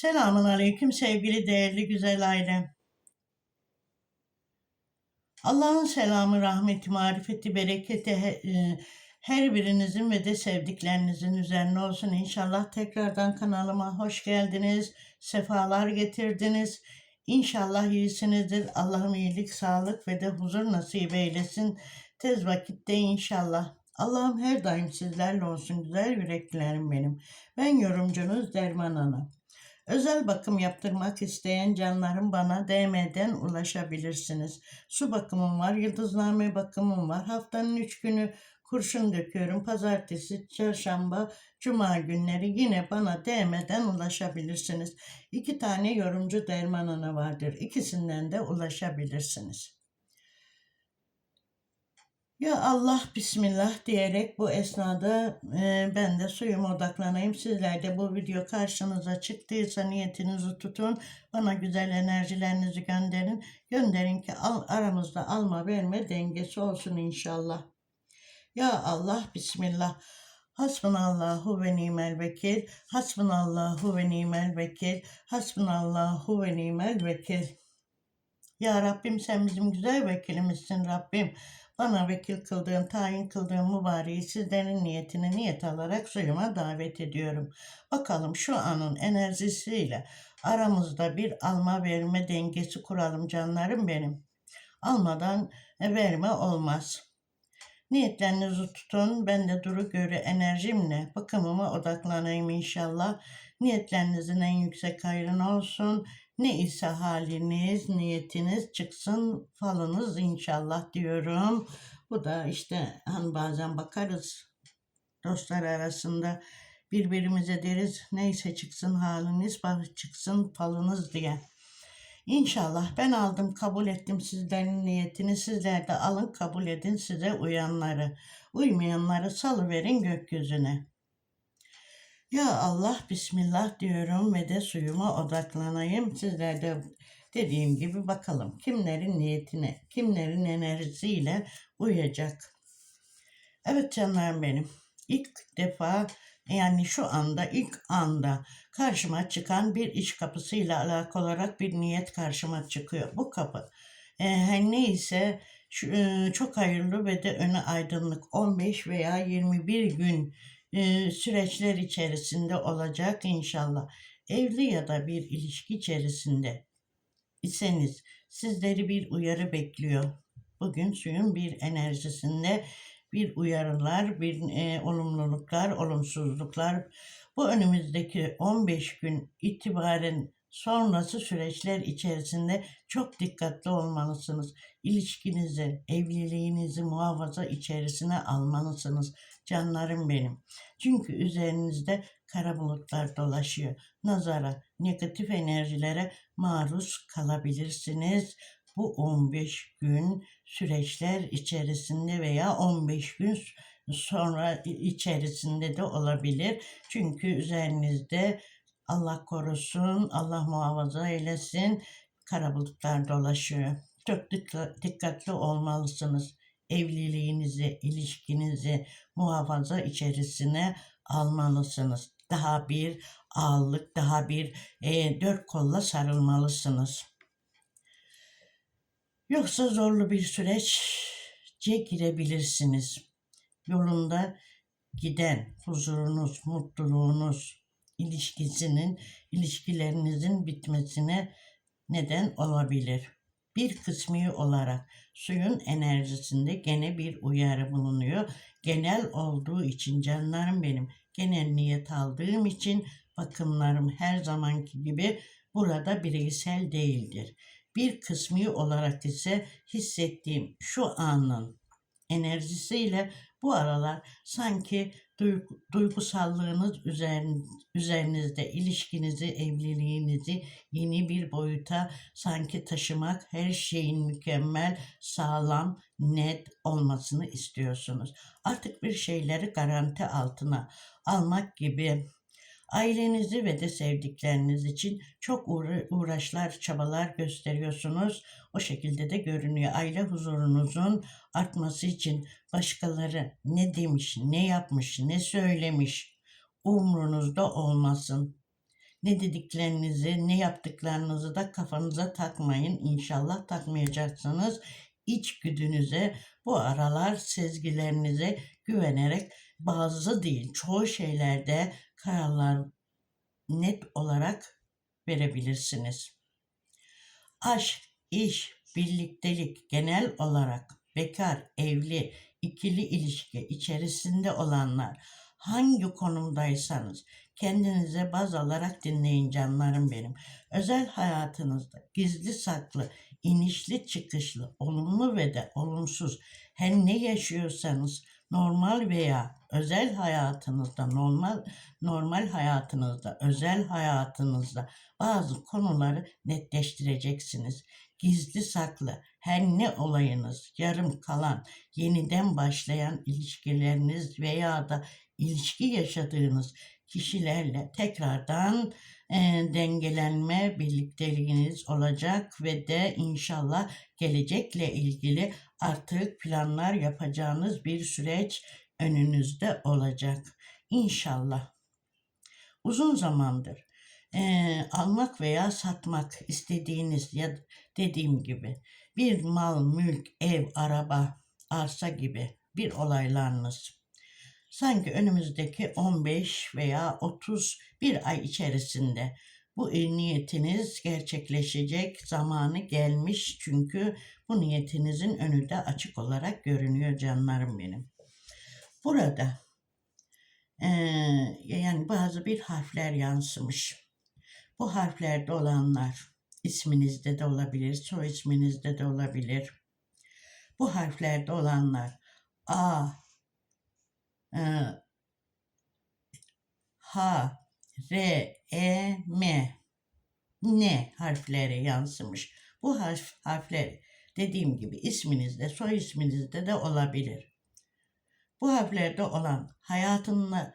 Selamun Aleyküm sevgili değerli güzel ailem. Allah'ın selamı, rahmeti, marifeti, bereketi e, her birinizin ve de sevdiklerinizin üzerine olsun. İnşallah tekrardan kanalıma hoş geldiniz, sefalar getirdiniz. İnşallah iyisinizdir. Allah'ım iyilik, sağlık ve de huzur nasip eylesin. Tez vakitte inşallah. Allah'ım her daim sizlerle olsun güzel yüreklilerim benim. Ben yorumcunuz Derman Hanım. Özel bakım yaptırmak isteyen canlarım bana DM'den ulaşabilirsiniz. Su bakımım var, yıldızname bakımım var. Haftanın üç günü kurşun döküyorum. Pazartesi, çarşamba, cuma günleri yine bana DM'den ulaşabilirsiniz. İki tane yorumcu Derman Ana vardır. İkisinden de ulaşabilirsiniz. Ya Allah Bismillah diyerek bu esnada e, ben de suyuma odaklanayım. Sizler de bu video karşınıza çıktıysa niyetinizi tutun. Bana güzel enerjilerinizi gönderin. Gönderin ki al, aramızda alma verme dengesi olsun inşallah. Ya Allah Bismillah. Hasbunallahu ve nimel vekil. Hasbunallahu ve nimel vekil. Hasbunallahu ve nimel vekil. Ya Rabbim sen bizim güzel vekilimizsin Rabbim. Bana vekil kıldığın, tayin kıldığın mübareği sizlerin niyetini niyet alarak suyuma davet ediyorum. Bakalım şu anın enerjisiyle aramızda bir alma verme dengesi kuralım canlarım benim. Almadan verme olmaz. Niyetlerinizi tutun. Ben de duru göre enerjimle bakımıma odaklanayım inşallah. Niyetlerinizin en yüksek hayrına olsun. Ne ise haliniz, niyetiniz çıksın falınız inşallah diyorum. Bu da işte hani bazen bakarız dostlar arasında birbirimize deriz neyse çıksın haliniz, çıksın falınız diye. İnşallah ben aldım kabul ettim sizlerin niyetini sizler de alın kabul edin size uyanları. Uymayanları salıverin gökyüzüne. Ya Allah Bismillah diyorum ve de suyuma odaklanayım. Sizler de dediğim gibi bakalım kimlerin niyetine, kimlerin enerjisiyle uyacak. Evet canlarım benim. İlk defa yani şu anda ilk anda karşıma çıkan bir iç kapısıyla alakalı olarak bir niyet karşıma çıkıyor. Bu kapı e, neyse şu, e, çok hayırlı ve de öne aydınlık 15 veya 21 gün e, süreçler içerisinde olacak inşallah. Evli ya da bir ilişki içerisinde iseniz sizleri bir uyarı bekliyor. Bugün suyun bir enerjisinde bir uyarılar, bir e, olumluluklar, olumsuzluklar. Bu önümüzdeki 15 gün itibaren sonrası süreçler içerisinde çok dikkatli olmalısınız. İlişkinizi, evliliğinizi muhafaza içerisine almalısınız. Canlarım benim. Çünkü üzerinizde kara bulutlar dolaşıyor. Nazara, negatif enerjilere maruz kalabilirsiniz. Bu 15 gün süreçler içerisinde veya 15 gün sonra içerisinde de olabilir. Çünkü üzerinizde Allah korusun, Allah muhafaza eylesin kara bulutlar dolaşıyor. Çok dikkatli olmalısınız. Evliliğinizi, ilişkinizi muhafaza içerisine almalısınız. Daha bir ağırlık, daha bir e, dört kolla sarılmalısınız. Yoksa zorlu bir süreçce girebilirsiniz. Yolunda giden huzurunuz, mutluluğunuz, ilişkisinin, ilişkilerinizin bitmesine neden olabilir. Bir kısmı olarak suyun enerjisinde gene bir uyarı bulunuyor. Genel olduğu için canlarım benim genel niyet aldığım için bakımlarım her zamanki gibi burada bireysel değildir. Bir kısmı olarak ise hissettiğim şu anın enerjisiyle bu aralar sanki duygu, duygusallığınız üzerin, üzerinizde ilişkinizi, evliliğinizi yeni bir boyuta sanki taşımak, her şeyin mükemmel, sağlam, net olmasını istiyorsunuz. Artık bir şeyleri garanti altına almak gibi Ailenizi ve de sevdikleriniz için çok uğraşlar, çabalar gösteriyorsunuz. O şekilde de görünüyor. Aile huzurunuzun artması için başkaları ne demiş, ne yapmış, ne söylemiş umrunuzda olmasın. Ne dediklerinizi, ne yaptıklarınızı da kafanıza takmayın. İnşallah takmayacaksınız. İçgüdünüze, bu aralar sezgilerinize güvenerek bazı değil, çoğu şeylerde kararlar net olarak verebilirsiniz. Aşk, iş, birliktelik genel olarak bekar, evli, ikili ilişki içerisinde olanlar hangi konumdaysanız kendinize baz alarak dinleyin canlarım benim. Özel hayatınızda gizli saklı, inişli çıkışlı, olumlu ve de olumsuz her ne yaşıyorsanız normal veya özel hayatınızda normal normal hayatınızda özel hayatınızda bazı konuları netleştireceksiniz. Gizli saklı her ne olayınız yarım kalan yeniden başlayan ilişkileriniz veya da ilişki yaşadığınız kişilerle tekrardan e, dengelenme birlikteliğiniz olacak ve de inşallah gelecekle ilgili artık planlar yapacağınız bir süreç önünüzde olacak. İnşallah. Uzun zamandır e, almak veya satmak istediğiniz ya dediğim gibi bir mal, mülk, ev, araba, arsa gibi bir olaylarınız sanki önümüzdeki 15 veya 31 ay içerisinde bu niyetiniz gerçekleşecek zamanı gelmiş çünkü bu niyetinizin önü de açık olarak görünüyor canlarım benim. Burada ee, yani bazı bir harfler yansımış. Bu harflerde olanlar isminizde de olabilir, soy isminizde de olabilir. Bu harflerde olanlar A, e, H, R, E, M, N harfleri yansımış. Bu harf, harfler dediğim gibi isminizde, soy isminizde de olabilir. Bu harflerde olan hayatında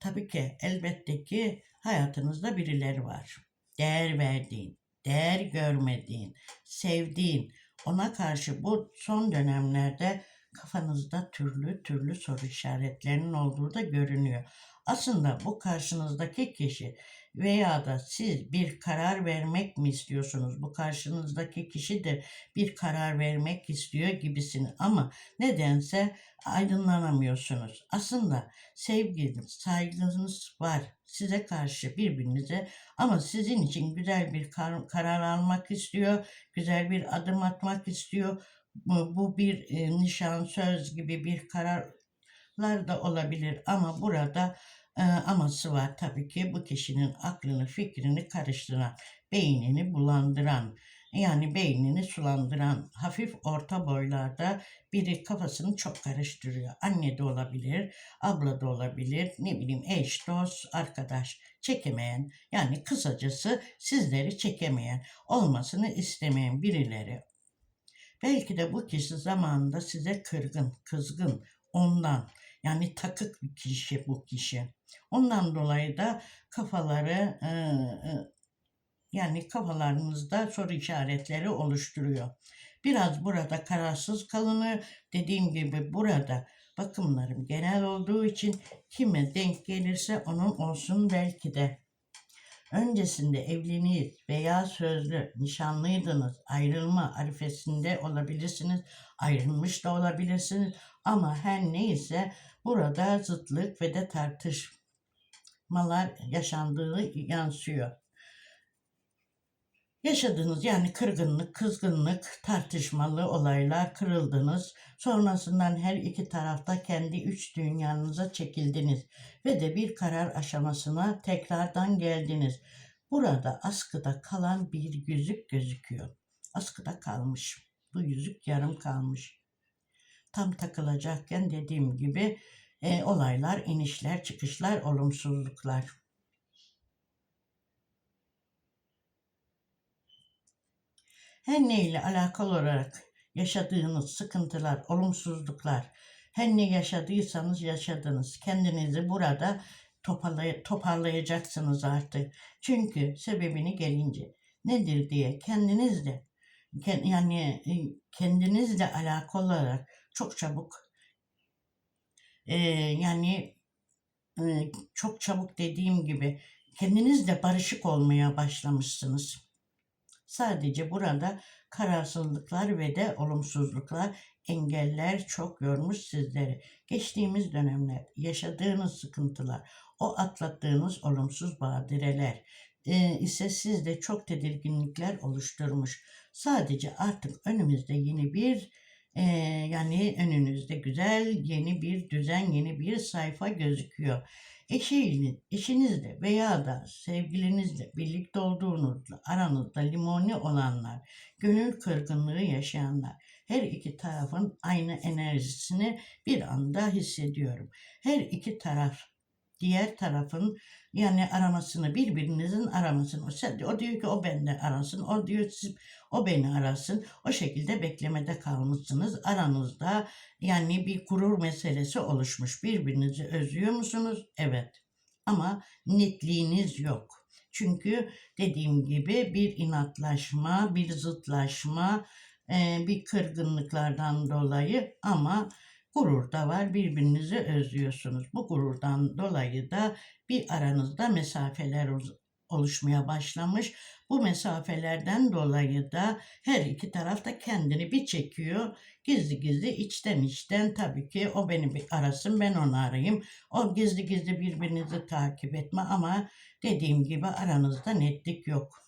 tabii ki elbette ki hayatınızda birileri var. Değer verdiğin, değer görmediğin, sevdiğin, ona karşı bu son dönemlerde kafanızda türlü türlü soru işaretlerinin olduğu da görünüyor. Aslında bu karşınızdaki kişi veya da siz bir karar vermek mi istiyorsunuz? Bu karşınızdaki kişi de bir karar vermek istiyor gibisini ama nedense aydınlanamıyorsunuz. Aslında sevginiz, saygınız var size karşı birbirinize ama sizin için güzel bir kar- karar almak istiyor, güzel bir adım atmak istiyor. Bu, bu bir e, nişan, söz gibi bir kararlar da olabilir ama burada e, aması var tabii ki bu kişinin aklını, fikrini karıştıran, beynini bulandıran, yani beynini sulandıran hafif orta boylarda biri kafasını çok karıştırıyor. Anne de olabilir, abla da olabilir, ne bileyim eş, dost, arkadaş çekemeyen yani kısacası sizleri çekemeyen, olmasını istemeyen birileri. Belki de bu kişi zamanında size kırgın, kızgın, ondan yani takık bir kişi bu kişi. Ondan dolayı da kafaları e, e, yani kafalarınızda soru işaretleri oluşturuyor. Biraz burada kararsız kalınır. Dediğim gibi burada bakımlarım genel olduğu için kime denk gelirse onun olsun belki de. Öncesinde evliliğiniz veya sözlü, nişanlıydınız, ayrılma arifesinde olabilirsiniz, ayrılmış da olabilirsiniz ama her neyse burada zıtlık ve de tartışmalar yaşandığı yansıyor. Yaşadığınız yani kırgınlık, kızgınlık, tartışmalı olaylar, kırıldınız. Sonrasından her iki tarafta kendi üç dünyanıza çekildiniz ve de bir karar aşamasına tekrardan geldiniz. Burada askıda kalan bir yüzük gözüküyor. Askıda kalmış. Bu yüzük yarım kalmış. Tam takılacakken dediğim gibi e, olaylar, inişler, çıkışlar, olumsuzluklar. her neyle alakalı olarak yaşadığınız sıkıntılar, olumsuzluklar, her ne yaşadıysanız yaşadınız. Kendinizi burada toparlay toparlayacaksınız artık. Çünkü sebebini gelince nedir diye kendinizle yani e, kendinizle alakalı olarak çok çabuk e, yani e, çok çabuk dediğim gibi kendinizle barışık olmaya başlamışsınız. Sadece burada kararsızlıklar ve de olumsuzluklar, engeller çok yormuş sizleri. Geçtiğimiz dönemler, yaşadığınız sıkıntılar, o atlattığınız olumsuz badireler e, ise sizde çok tedirginlikler oluşturmuş. Sadece artık önümüzde yeni bir yani önünüzde güzel yeni bir düzen, yeni bir sayfa gözüküyor. Eşiniz, eşinizle veya da sevgilinizle birlikte olduğunuzda aranızda limoni olanlar, gönül kırgınlığı yaşayanlar, her iki tarafın aynı enerjisini bir anda hissediyorum. Her iki taraf diğer tarafın yani aramasını birbirinizin aramasını o, o diyor ki o bende arasın o diyor siz, o beni arasın o şekilde beklemede kalmışsınız. Aranızda yani bir gurur meselesi oluşmuş. Birbirinizi özlüyor musunuz? Evet. Ama netliğiniz yok. Çünkü dediğim gibi bir inatlaşma bir zıtlaşma e, bir kırgınlıklardan dolayı ama Gurur da var, birbirinizi özlüyorsunuz. Bu gururdan dolayı da bir aranızda mesafeler oluşmaya başlamış. Bu mesafelerden dolayı da her iki taraf da kendini bir çekiyor. Gizli gizli içten içten tabii ki o beni bir arasın ben onu arayayım. O gizli gizli birbirinizi takip etme ama dediğim gibi aranızda netlik yok.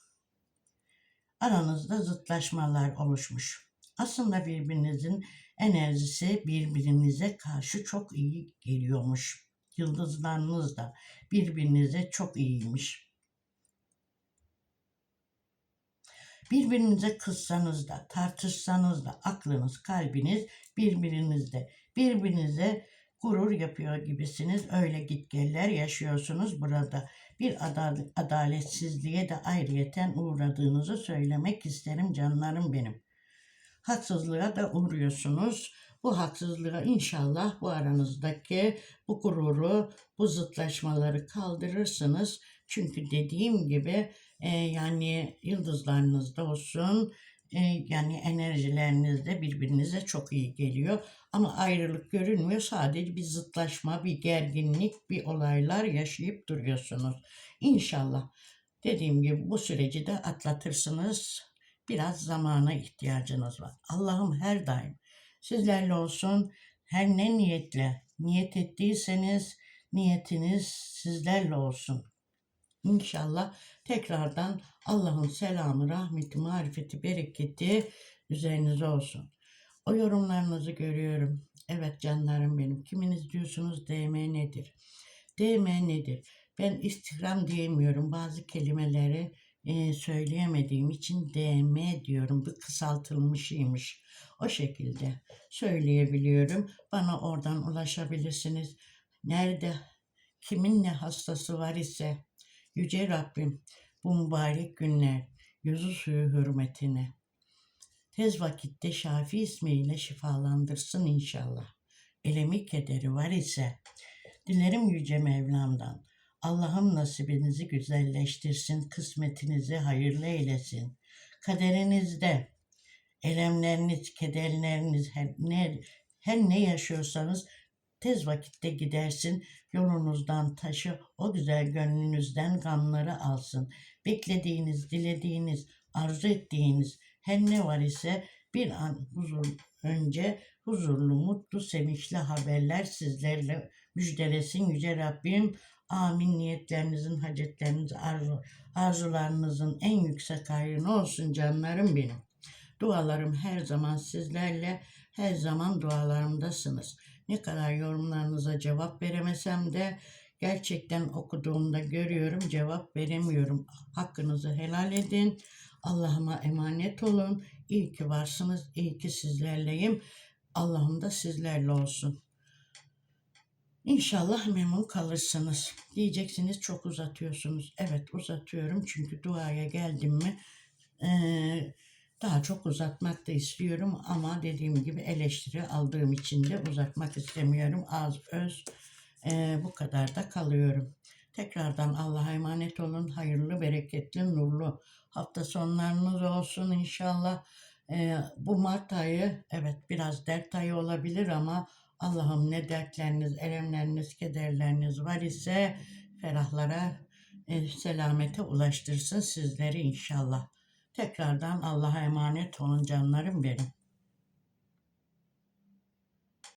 Aranızda zıtlaşmalar oluşmuş. Aslında birbirinizin enerjisi birbirinize karşı çok iyi geliyormuş. Yıldızlarınız da birbirinize çok iyiymiş. Birbirinize kızsanız da, tartışsanız da aklınız, kalbiniz birbirinizde. Birbirinize gurur yapıyor gibisiniz. Öyle gitgeller yaşıyorsunuz burada. Bir adal- adaletsizliğe de ayrıyeten uğradığınızı söylemek isterim canlarım benim haksızlığa da uğruyorsunuz. Bu haksızlığa inşallah bu aranızdaki bu gururu, bu zıtlaşmaları kaldırırsınız. Çünkü dediğim gibi e, yani yıldızlarınızda olsun, e, yani enerjileriniz de birbirinize çok iyi geliyor. Ama ayrılık görünmüyor. Sadece bir zıtlaşma, bir gerginlik, bir olaylar yaşayıp duruyorsunuz. İnşallah dediğim gibi bu süreci de atlatırsınız biraz zamana ihtiyacınız var. Allah'ım her daim sizlerle olsun. Her ne niyetle niyet ettiyseniz niyetiniz sizlerle olsun. İnşallah tekrardan Allah'ın selamı, rahmeti, marifeti, bereketi üzerinize olsun. O yorumlarınızı görüyorum. Evet canlarım benim. Kiminiz diyorsunuz DM nedir? DM nedir? Ben istihdam diyemiyorum. Bazı kelimeleri e, söyleyemediğim için DM diyorum. Bu kısaltılmışıymış. O şekilde söyleyebiliyorum. Bana oradan ulaşabilirsiniz. Nerede kimin ne hastası var ise Yüce Rabbim bu mübarek günler yüzü suyu hürmetine tez vakitte Şafi ismiyle şifalandırsın inşallah. Elemi kederi var ise dilerim Yüce Mevlam'dan Allah'ım nasibinizi güzelleştirsin, kısmetinizi hayırlı eylesin. Kaderinizde elemleriniz, kederleriniz, her ne, her ne yaşıyorsanız tez vakitte gidersin. Yolunuzdan taşı o güzel gönlünüzden gamları alsın. Beklediğiniz, dilediğiniz, arzu ettiğiniz her ne var ise bir an huzur önce huzurlu, mutlu, sevinçli haberler sizlerle müjdelesin Yüce Rabbim. Amin niyetlerinizin, hacetleriniz, arzu, arzularınızın en yüksek hayrına olsun canlarım benim. Dualarım her zaman sizlerle, her zaman dualarımdasınız. Ne kadar yorumlarınıza cevap veremesem de gerçekten okuduğumda görüyorum, cevap veremiyorum. Hakkınızı helal edin. Allah'ıma emanet olun. İyi ki varsınız, iyi ki sizlerleyim. Allah'ım da sizlerle olsun. İnşallah memnun kalırsınız. Diyeceksiniz çok uzatıyorsunuz. Evet uzatıyorum çünkü duaya geldim mi eee, daha çok uzatmak da istiyorum ama dediğim gibi eleştiri aldığım için de uzatmak istemiyorum. Az öz eee, bu kadar da kalıyorum. Tekrardan Allah'a emanet olun. Hayırlı, bereketli, nurlu hafta sonlarınız olsun inşallah. Eee, bu Mart ayı evet biraz dert ayı olabilir ama Allah'ım ne dertleriniz, elemleriniz, kederleriniz var ise ferahlara e, selamete ulaştırsın sizleri inşallah. Tekrardan Allah'a emanet olun canlarım benim.